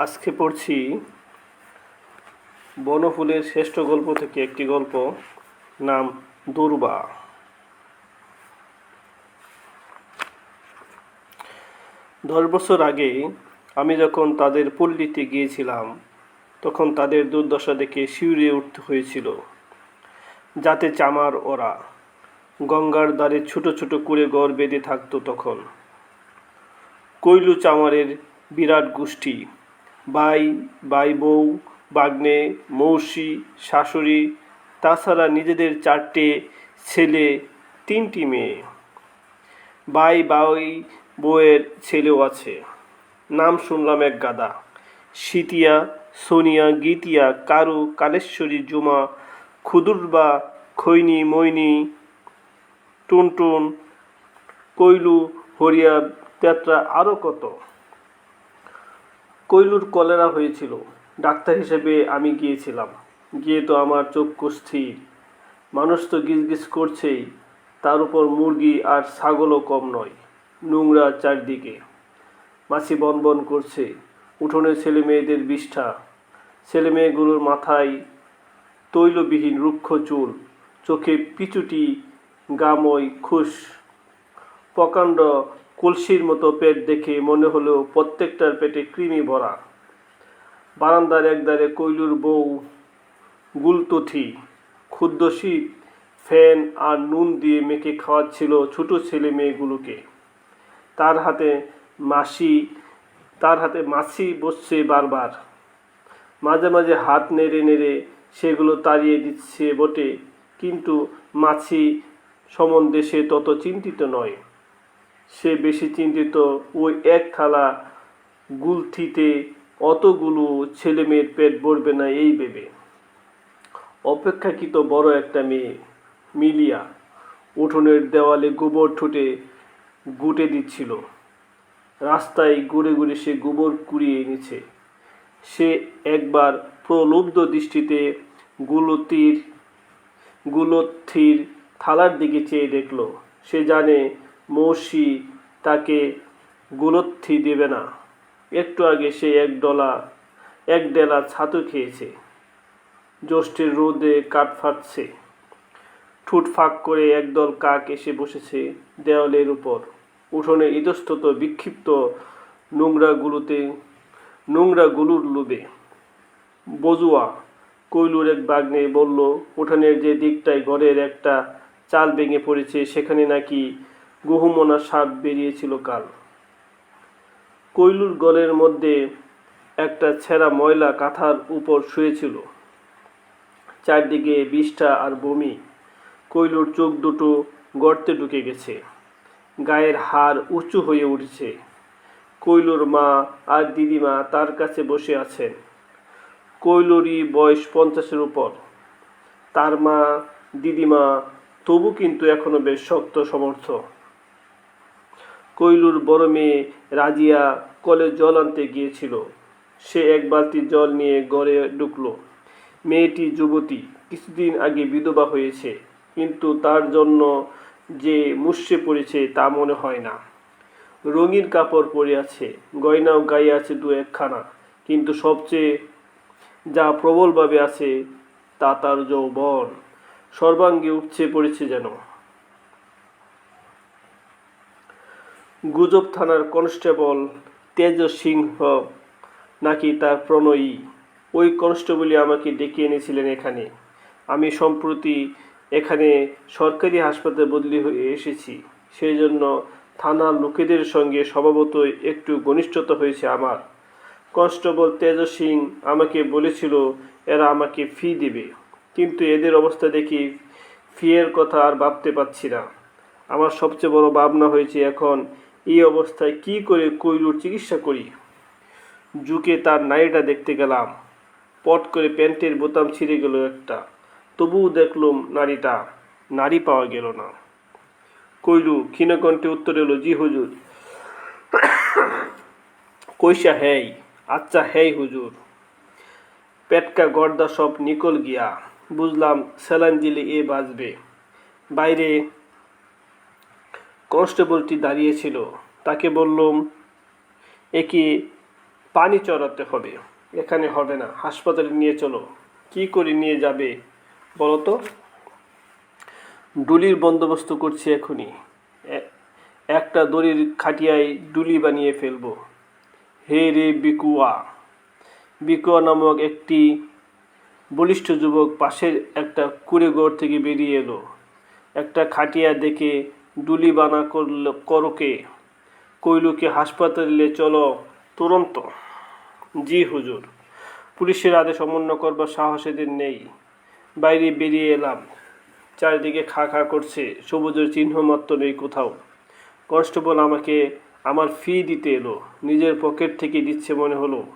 আজকে পড়ছি বনফুলের শ্রেষ্ঠ গল্প থেকে একটি গল্প, নাম দুর্বা। দশ বছর আগে আমি যখন তাদের পল্লীতে গিয়েছিলাম, তখন তাদের দুর্দশা দেখে শিউরে উঠতে হয়েছিল। যাতে চামার ওরা গঙ্গার দ্বারে ছোট ছোট করে গড় বেঁধে থাকতো তখন। কৈলু চামারের বিরাট গোষ্ঠী ভাই ভাই বউ, বাগ্নে, মৌসি, শাশুড়ি, তাছাড়া নিজেদের চারটে ছেলে, তিনটি মেয়ে। ভাই ভাই বউয়ের ছেলেও আছে। নাম শুনলাম এক গাদা। সিতিয়া সোনিয়া, গীতিয়া, কারু, কালেশ্বরী, জুমা, খুদুরবা, খৈনি, মৈনি, টুনটুন, কৈলু, হরিয়া, তেত্রা আরও কত। কৈলুর কলেরা হয়েছিল। ডাক্তার হিসেবে আমি গিয়েছিলাম। গিয়ে তো আমার চক্ষু স্থির। মানুষ তো গিজগিজ করছেই। তার উপর মুরগি আর ছাগলও কম নয়। নোংরা চারদিকে। মাছি বন বন করছে। উঠোনে ছেলে মেয়েদের বিষ্ঠা। ছেলে মেয়েগুলোর মাথায় তৈলবিহীন রুক্ষ চুল। চোখে পিচুটি, গাময় খুশ। প্রকাণ্ড কলসির মতো পেট দেখে মনে হলো প্রত্যেকটার পেটে কৃমি ভরা। বারান্দার একদারে কৈলুর বউ গুলতথি ক্ষুদ্র শীত, ফ্যান আর নুন দিয়ে মেখে খাওয়াচ্ছিল ছোট ছেলে মেয়েগুলোকে। তার হাতে মাসি, তার হাতে মাছি বসছে বারবার। মাঝে মাঝে হাত নেড়ে নেড়ে সেগুলো তাড়িয়ে দিচ্ছে বটে, কিন্তু মাছি সম্বন্ধে সে তত চিন্তিত নয়। সে বেশি চিন্তিত। ওই এক থালা গুলথিতে অতগুলো ছেলে মেয়ের পেট ভরবে না এই ভেবে। অপেক্ষাকৃত বড় একটা মেয়ে, মিলিয়া, উঠোনের দেওয়ালে গোবর ঠুটে গুটে দিচ্ছিল। রাস্তায় ঘুরে ঘুরে সে গোবর কুড়িয়ে এনেছে। সে একবার প্রলুব্ধ দৃষ্টিতে গুলতির গুলথির থালার দিকে চেয়ে দেখল। সে জানে মৌসি তাকে গুলথি দেবে না। একটু আগে সে এক ডলা, এক ডেলা ছাতু খেয়েছে। জ্যৈষ্ঠের রোদে কাঠ ফাটছে। ঠুট ফাঁক করে একদল কাক এসে বসেছে দেওয়ালের উপর। উঠোনে ইতস্তত বিক্ষিপ্ত নোংরাগুলোতে, নোংরাগুলোর লোভে। বজুয়া কৈলুর এক বাগ্নে বলল, উঠানের যে দিকটায় ঘরের একটা চাল ভেঙে পড়েছে, সেখানে নাকি গহুমনা সাপ বেরিয়েছিল কাল। কৈলুর গলের মধ্যে একটা ছেঁড়া ময়লা কাঁথার উপর শুয়েছিল। চারদিকে বিষ্ঠা আর বমি। কৈলুর চোখ দুটো গর্তে ঢুকে গেছে। গায়ের হার উঁচু হয়ে উঠেছে। কৈলুর মা আর দিদিমা তার কাছে বসে আছেন। কৈলুরই বয়স পঞ্চাশের উপর। তার মা, দিদিমা তবু কিন্তু এখনও বেশ শক্ত, সমর্থ। কৈলুর বড় মেয়ে রাজিয়া কলে জল আনতে গিয়েছিল। সে এক বালতি জল নিয়ে গড়ে ঢুকলো। মেয়েটি যুবতী, কিছুদিন আগে বিধবা হয়েছে, কিন্তু তার জন্য যে মুষে পড়েছে তা মনে হয় না। রঙিন কাপড় পরে আছে, গয়নাও গায়ে আছে দু একখানা, কিন্তু সবচেয়ে যা প্রবলভাবে আছে তা তার যৌবন। সর্বাঙ্গে উপচে পড়েছে যেন। গুজব থানার কনস্টেবল তেজ সিংহ নাকি তার প্রণয়ী? ওই কনস্টেবলই আমাকে ডেকে এনেছিলেন এখানে। আমি সম্প্রতি এখানে সরকারি হাসপাতালে বদলি হয়ে এসেছি। সেই জন্য থানার লোকেদের সঙ্গে স্বভাবতই একটু ঘনিষ্ঠতা হয়েছে আমার। কনস্টেবল তেজ সিং আমাকে বলেছিল, এরা আমাকে ফি দেবে। কিন্তু এদের অবস্থা দেখি ফিয়ের কথা আর ভাবতে পারছি না। আমার সবচেয়ে বড় ভাবনা হয়েছে এখন এই অবস্থায় কি করে কৈলুর চিকিৎসা করি? জুকে তার নাড়িটা দেখতে গেলাম। পট করে প্যান্টের বোতাম ছিঁড়ে গেল একটা। তবুও দেখলুম নারীটা নারী পাওয়া গেল না। কইলু ক্ষীণকণ্ঠে উত্তর এলো, জি হুজুর। কইসা হেই আচ্ছা হেই হুজুর। পেটকা গর্দা সব নিকল গিয়া, বুঝলাম, স্যালাইন দিলে এ বাজবে। বাইরে কনস্টেবলটি দাঁড়িয়েছিল তাকে বললুম একে পানি চড়াতে হবে? এখানে হবে না, হাসপাতালে নিয়ে চলো। কি করে নিয়ে যাবে বলো তো? ডুলির বন্দোবস্ত করছি এখনই। একটা দড়ির খাটিয়ায় ডুলি বানিয়ে ফেলব। হে রে বিকুয়া। বিকুয়া নামক একটি বলিষ্ঠ যুবক পাশের একটা কুড়ে ঘর থেকে বেরিয়ে এলো। একটা খাটিয়া দেখে ডুলি বানা করল করকে কইলুকে হাসপাতালে চলো তুরন্ত। জি, হুজুর। পুলিশের আদেশ অমান্য করবার সাহস এদের নেই। বাইরে বেরিয়ে এলাম। চারিদিকে খা খা করছে, সবুজের চিহ্ন মাত্র নেই কোথাও। কনস্টেবল আমাকে আমার ফি দিতে এলো, নিজের পকেট থেকে দিচ্ছে মনে হলো।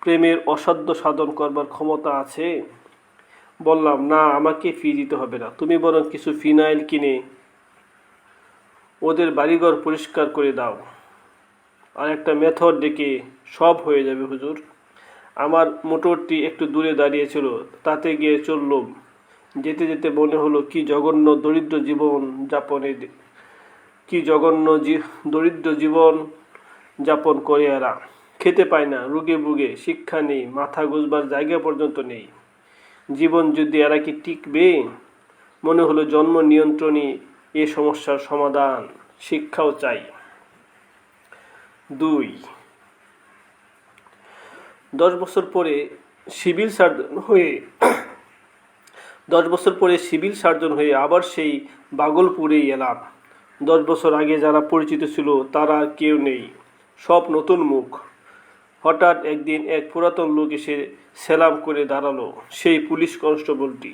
প্রেমের অসাধ্য সাধন করবার ক্ষমতা আছে? বললাম, না, আমাকে ফি দিতে হবে না। তুমি বরং কিছু ফিনাইল কিনে ওদের বাড়িঘর পরিষ্কার করে দাও। একটা মেথড ডেকে সব হয়ে যাবে হুজুর। আমার মোটরটি একটু দূরে দাঁড়িয়েছিল তাতে গিয়ে চললাম যেতে যেতে মনে হলো, কি জঘন্য দরিদ্র জীবন যাপনে কি জঘন্য দরিদ্র জীবন যাপন করে এরা। খেতে পায় না, রুগে বুগে শিক্ষা নেই, মাথা গুজবার জায়গা পর্যন্ত নেই। জীবন যদি এরা কি টিকবে? মনে হলো জন্ম নিয়ন্ত্রণই এ সমস্যার সমাধান শিক্ষাও চাই। দুই, দশ বছর পরে সিভিল সার্জন হয়ে, দশ বছর পরে সিভিল সার্জন হয়ে আবার সেই বাগলপুরেই এলাম। দশ বছর আগে যারা পরিচিত ছিল তারা কেউ নেই, সব নতুন মুখ। হঠাৎ একদিন এক পুরাতন লোক এসে সেলাম করে দাঁড়াল, সেই পুলিশ কনস্টেবলটি।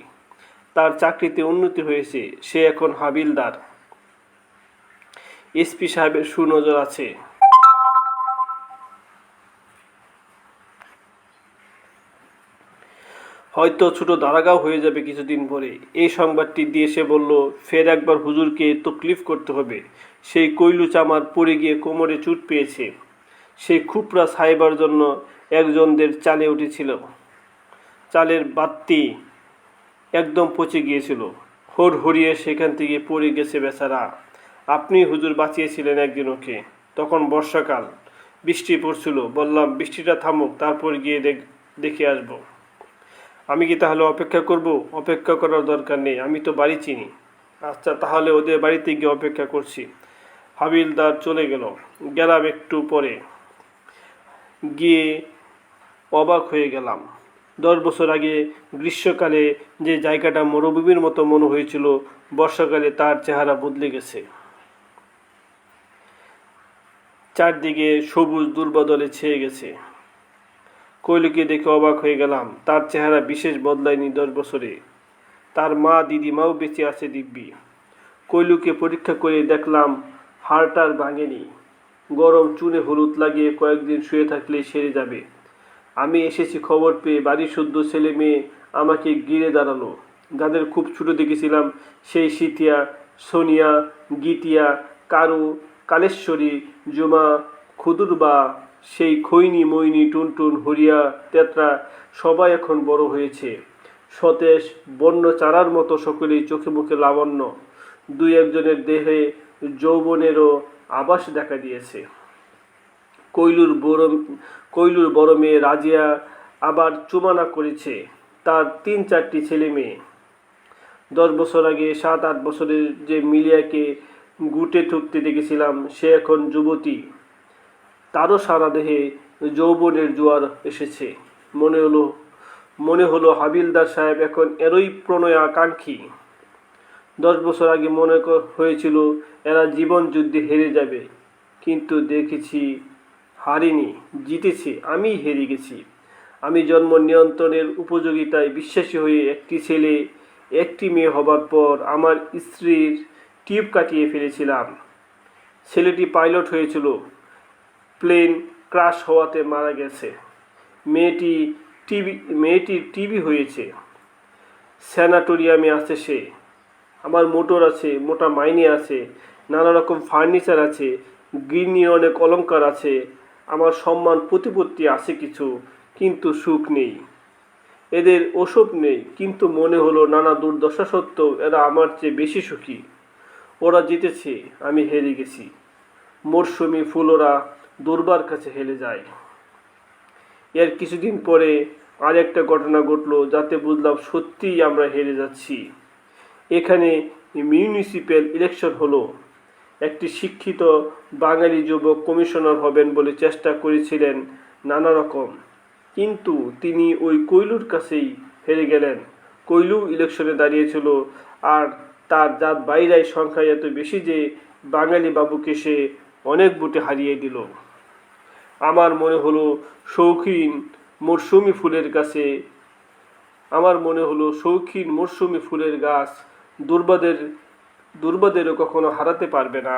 তার চাকরিতে উন্নতি হয়েছে, সে এখন হাবিলদার। এসপি সাহেবের সুনজর আছে। হয়তো ছোট দারাগাও হয়ে যাবে কিছুদিন পরে। এই সংবাদটি দিয়ে সে বলল, ফের একবার হুজুরকে তকলিফ করতে হবে। সেই কৈলু চামার পড়ে গিয়ে কোমরে চুট পেয়েছে। সেই খুপরা সাহেবার জন্য একজনদের চালে উঠেছিল। চালের বাত্তি একদম পচে গিয়েছিল। হর হরিয়ে সেখান থেকে পড়ে গেছে বেচারা। আপনি হুজুর বাঁচিয়েছিলেন একদিন ওকে। তখন বর্ষাকাল, বৃষ্টি পড়ছিল। বললাম, বৃষ্টিটা থামুক, তারপর গিয়ে দেখ দেখে আসব। আমি কি তাহলে অপেক্ষা করব? অপেক্ষা করার দরকার নেই, আমি তো বাড়ি চিনি। আচ্ছা তাহলে ওদের বাড়িতে গিয়ে অপেক্ষা করছি। হাবিলদার চলে গেল। গেলাম একটু পরে। গিয়ে অবাক হয়ে গেলাম। দশ বছর আগে গ্রীষ্মকালে যে জায়গাটা মরুভূমির মতো মনে হয়েছিল, বর্ষাকালে তার চেহারা বদলে গেছে। চারদিকে সবুজ দুর্বদলে ছেয়ে গেছে। কৈলিকে দেখে অবাক হয়ে গেলাম, তার চেহারা বিশেষ বদলায়নি দশ বছরে। তার মা, দিদিমাও বেঁচে আছে দিব্যি। কৈলুকে পরীক্ষা করে দেখলাম, হাড়টার ভাঙেনি। গরম চুনে হলুদ লাগিয়ে কয়েকদিন শুয়ে থাকলে সেরে যাবে। আমি এসেছি খবর পেয়ে বাড়ির শুদ্ধ ছেলে মেয়ে আমাকে গিরে দাঁড়াল। যাদের খুব ছোটো দেখেছিলাম সেই সিতিয়া, সোনিয়া, গীতিয়া, কারু, কালেশ্বরী, জুমা, খুদুরবা, সেই খৈনি, মৈনি, টুনটুন, হরিয়া, তেতরা সবাই এখন বড় হয়েছে। সতেজ, বন্য চারার মতো সকলেই চোখে মুখে লাবণ্য। দুই একজনের দেহে যৌবনেরও আবাস দেখা দিয়েছে। কৈলুর বড় কৈলুর বড় মেয়ে রাজিয়া আবার চুমানা করেছে, তার তিন চারটি ছেলে মেয়ে। দশ বছর আগে সাত, আট বছরের যে মিলিয়াকে গুটে ঠুকতে দেখেছিলাম, সে এখন যুবতী। তারও সারা দেহে যৌবনের জোয়ার এসেছে। মনে হলো মনে হলো হাবিলদার সাহেব এখন এরই প্রণয় আকাঙ্ক্ষী দশ বছর আগে মনে হয়েছিল, এরা জীবন যুদ্ধে হেরে যাবে। কিন্তু দেখেছি হারিনি, জিতেছি আমি হেরে গেছি। আমি জন্ম নিয়ন্ত্রণের উপযোগিতায় বিশ্বাসী হয়ে একটি ছেলে, একটি মেয়ে হবার পর আমার স্ত্রীর টিপ কাটিয়ে ফেলেছিলাম। ছেলেটি পাইলট হয়েছিল, প্লেন ক্রাশ হওয়াতে মারা গেছে। মেয়েটি টিভি, মেয়েটির টিভি হয়েছে। স্যানাটোরিয়ামে আছে সে। আমার মোটর আছে, মোটা মাইনে আছে, নানা রকম ফার্নিচার আছে গৃহিণী অনেক অলংকার আছে আমার সম্মান প্রতিপত্তি আছে কিছু, কিন্তু সুখ নেই। এদের ওসব নেই, কিন্তু মনে হলো নানা দুর্দশা সত্ত্বেও এরা আমার চেয়ে বেশি সুখী। ওরা জিতেছে, আমি হেরে গেছি। মরশুমি ফুল ওরা দুর্বার কাছে হেলে যায়। এর কিছুদিন পরে আরেকটা ঘটনা ঘটলো যাতে বুঝলাম সত্যিই আমরা হেরে যাচ্ছি। এখানে মিউনিসিপ্যাল ইলেকশন হলো। একটি শিক্ষিত বাঙালি যুবক কমিশনার হবেন বলে চেষ্টা করেছিলেন নানা রকম। কিন্তু তিনি ওই কৈলুর কাছেই হেরে গেলেন। কৈলু ইলেকশনে দাঁড়িয়েছিল আর তার জাত বাইরাই সংখ্যা এত বেশি যে বাঙালি বাবুকে সে অনেক বুটে হারিয়ে দিল। আমার মনে হলো শৌখিন মরশুমি ফুলের কাছে আমার মনে হলো শৌখিন মরশুমি ফুলের গাছ দুর্বাদের দুর্বাদেরও কখনো হারাতে পারবে না।